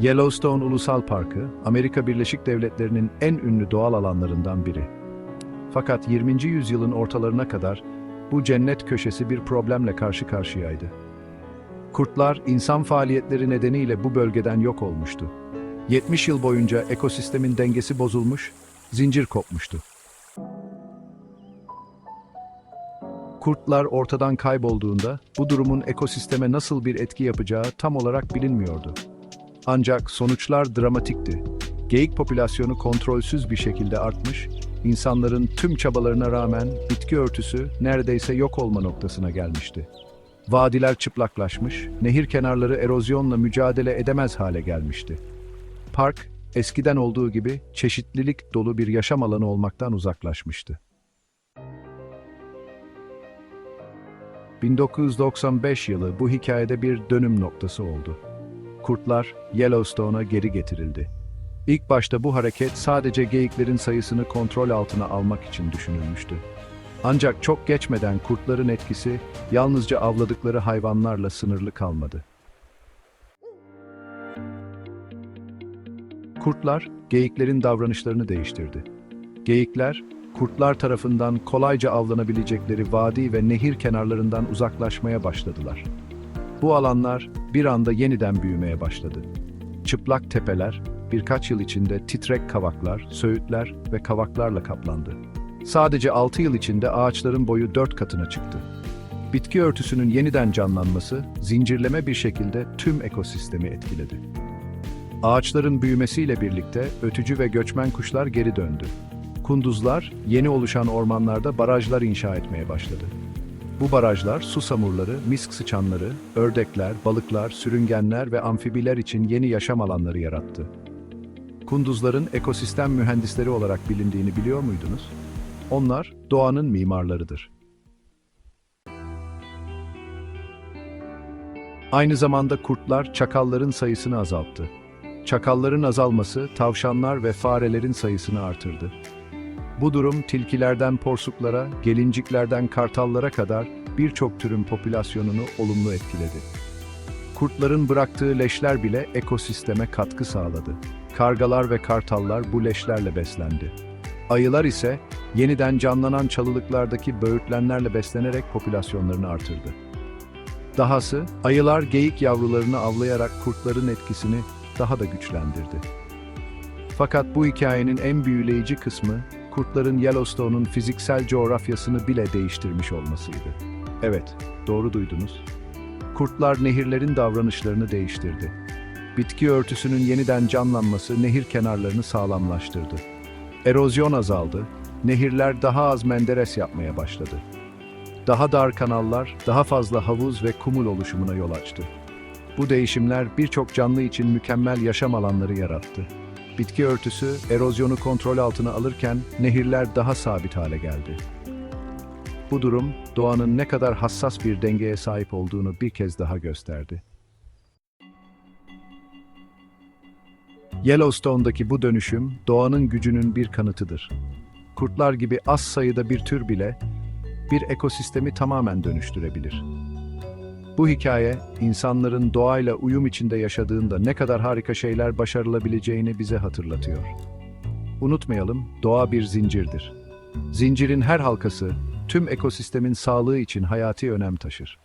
Yellowstone Ulusal Parkı, Amerika Birleşik Devletleri'nin en ünlü doğal alanlarından biri. Fakat 20. yüzyılın ortalarına kadar bu cennet köşesi bir problemle karşı karşıyaydı. Kurtlar, insan faaliyetleri nedeniyle bu bölgeden yok olmuştu. 70 yıl boyunca ekosistemin dengesi bozulmuş, zincir kopmuştu. Kurtlar ortadan kaybolduğunda bu durumun ekosisteme nasıl bir etki yapacağı tam olarak bilinmiyordu. Ancak sonuçlar dramatikti. Geyik popülasyonu kontrolsüz bir şekilde artmış, insanların tüm çabalarına rağmen bitki örtüsü neredeyse yok olma noktasına gelmişti. Vadiler çıplaklaşmış, nehir kenarları erozyonla mücadele edemez hale gelmişti. Park, eskiden olduğu gibi çeşitlilik dolu bir yaşam alanı olmaktan uzaklaşmıştı. 1995 yılı bu hikayede bir dönüm noktası oldu. Kurtlar Yellowstone'a geri getirildi. İlk başta bu hareket sadece geyiklerin sayısını kontrol altına almak için düşünülmüştü. Ancak çok geçmeden kurtların etkisi yalnızca avladıkları hayvanlarla sınırlı kalmadı. Kurtlar geyiklerin davranışlarını değiştirdi. Geyikler kurtlar tarafından kolayca avlanabilecekleri vadi ve nehir kenarlarından uzaklaşmaya başladılar. Bu alanlar bir anda yeniden büyümeye başladı. Çıplak tepeler birkaç yıl içinde titrek kavaklar, söğütler ve kavaklarla kaplandı. Sadece 6 yıl içinde ağaçların boyu 4 katına çıktı. Bitki örtüsünün yeniden canlanması zincirleme bir şekilde tüm ekosistemi etkiledi. Ağaçların büyümesiyle birlikte ötücü ve göçmen kuşlar geri döndü. Kunduzlar yeni oluşan ormanlarda barajlar inşa etmeye başladı. Bu barajlar susamurları, misk sıçanları, ördekler, balıklar, sürüngenler ve amfibiler için yeni yaşam alanları yarattı. Kunduzların ekosistem mühendisleri olarak bilindiğini biliyor muydunuz? Onlar doğanın mimarlarıdır. Aynı zamanda kurtlar çakalların sayısını azalttı. Çakalların azalması tavşanlar ve farelerin sayısını artırdı. Bu durum tilkilerden porsuklara, gelinciklerden kartallara kadar birçok türün popülasyonunu olumlu etkiledi. Kurtların bıraktığı leşler bile ekosisteme katkı sağladı. Kargalar ve kartallar bu leşlerle beslendi. Ayılar ise yeniden canlanan çalılıklardaki böğürtlenlerle beslenerek popülasyonlarını artırdı. Dahası ayılar geyik yavrularını avlayarak kurtların etkisini daha da güçlendirdi. Fakat bu hikayenin en büyüleyici kısmı kurtların Yellowstone'un fiziksel coğrafyasını bile değiştirmiş olmasıydı. Evet, doğru duydunuz. Kurtlar nehirlerin davranışlarını değiştirdi. Bitki örtüsünün yeniden canlanması nehir kenarlarını sağlamlaştırdı. Erozyon azaldı, nehirler daha az menderes yapmaya başladı. Daha dar kanallar, daha fazla havuz ve kumul oluşumuna yol açtı. Bu değişimler birçok canlı için mükemmel yaşam alanları yarattı. Bitki örtüsü erozyonu kontrol altına alırken nehirler daha sabit hale geldi. Bu durum doğanın ne kadar hassas bir dengeye sahip olduğunu bir kez daha gösterdi. Yellowstone'daki bu dönüşüm doğanın gücünün bir kanıtıdır. Kurtlar gibi az sayıda bir tür bile bir ekosistemi tamamen dönüştürebilir. Bu hikaye, insanların doğayla uyum içinde yaşadığında ne kadar harika şeyler başarılabileceğini bize hatırlatıyor. Unutmayalım, doğa bir zincirdir. Zincirin her halkası, tüm ekosistemin sağlığı için hayati önem taşır.